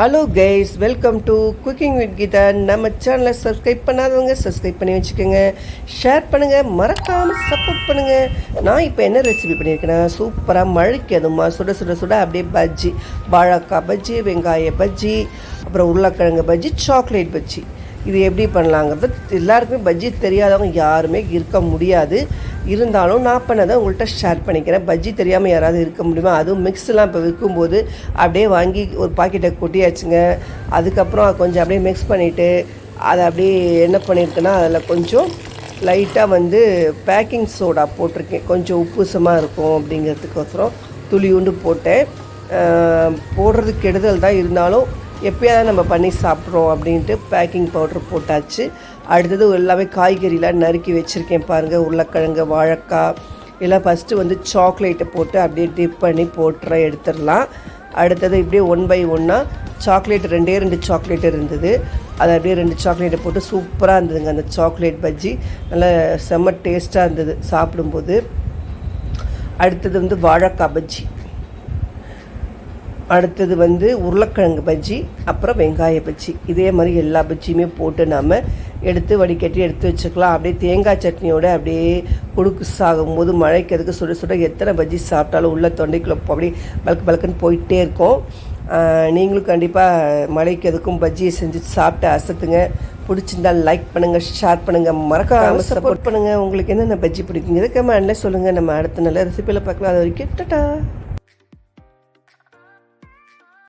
Hello guys welcome to cooking with Geetha நம்ம சேனலை subscribe பண்ணாதவங்க சப்ஸ்கிரைப் பண்ணி வச்சுக்கோங்க. ஷேர் பண்ணுங்கள் மறக்காமல் சப்போர்ட் பண்ணுங்கள் நான் இப்போ என்ன ரெசிபி பண்ணியிருக்கேன்னா சூப்பராக மழைக்கு அதுமா சுட சுட சுட அப்படியே பஜ்ஜி வாழைக்காய் பஜ்ஜி வெங்காய பஜ்ஜி அப்புறம் உருளைக்கிழங்கு பஜ்ஜி சாக்லேட் பஜ்ஜி. இது எப்படி பண்ணலாங்கிறது எல்லாருக்குமே பஜ்ஜி தெரியாதவங்க யாருமே இருக்க முடியாது. இருந்தாலும் நான் பண்ணதை உங்கள்கிட்ட ஷேர் பண்ணிக்கிறேன். பஜ்ஜி தெரியாமல் யாராவது இருக்க முடியுமா? அதுவும் மிக்ஸ்லாம் இப்போ விற்கும்போது அப்படியே வாங்கி ஒரு பாக்கெட்டை கொட்டியாச்சுங்க. அதுக்கப்புறம் கொஞ்சம் அப்படியே மிக்ஸ் பண்ணிவிட்டு அதை அப்படியே என்ன பண்ணியிருக்கேன்னா அதில் கொஞ்சம் லைட்டாக வந்து பேக்கிங் சோடா போட்டிருக்கேன். கொஞ்சம் உப்புசமாக இருக்கும் அப்படிங்கிறதுக்கோசரம். துளியுண்டு போட்டேன். போடுறது கெடுதல் தான் இருந்தாலும் எப்பயாவது நம்ம பண்ணி சாப்பிட்றோம் அப்படின்ட்டு பேக்கிங் பவுடர் போட்டாச்சு. அடுத்தது எல்லாமே காய்கறிலாம் நறுக்கி வச்சுருக்கேன் பாருங்கள் உருளைக்கிழங்கு வாழைக்காய் எல்லாம் ஃபஸ்ட்டு வந்து சாக்லேட்டை போட்டு அப்படியே டிப் பண்ணி போட்டுற எடுத்துடலாம். அடுத்தது இப்படியே ஒன் பை ஒன்னாக சாக்லேட் ரெண்டே ரெண்டு சாக்லேட் இருந்தது. அதை அப்படியே ரெண்டு சாக்லேட்டை போட்டு சூப்பராக இருந்ததுங்க. அந்த சாக்லேட் பஜ்ஜி நல்லா செம்ம டேஸ்ட்டாக இருந்தது சாப்பிடும்போது. அடுத்தது வந்து வாழைக்காய் பஜ்ஜி அடுத்தது வந்து உருளைக்கிழங்கு பஜ்ஜி அப்புறம் வெங்காய பஜ்ஜி. இதே மாதிரி எல்லா பஜ்ஜியுமே போட்டு நாம் எடுத்து வடிகட்டி எடுத்து வச்சுக்கலாம். அப்படியே தேங்காய் சட்னியோட அப்படியே குடுக்கு சாகும்போது மழைக்கு அதுக்கு சுட சுட எத்தனை பஜ்ஜி சாப்பிட்டாலும் உள்ள தொண்டைக்குள்ளே அப்படியே பல்க் பல்க்குன்னு போயிட்டே இருக்கும். நீங்களும் கண்டிப்பாக மழைக்கு எதுக்கும் பஜ்ஜியை செஞ்சு சாப்பிட்டு அசத்துங்க. பிடிச்சிருந்தா லைக் பண்ணுங்கள் ஷேர் பண்ணுங்கள் மறக்காம சப்போர்ட் பண்ணுங்கள் உங்களுக்கு என்னென்ன பஜ்ஜி பிடிக்குங்கிறது கமெண்ட்ல சொல்லுங்கள் நம்ம அடுத்த நல்ல ரெசிபியில் பார்க்கலாம். அது வரைக்கும் டட்டா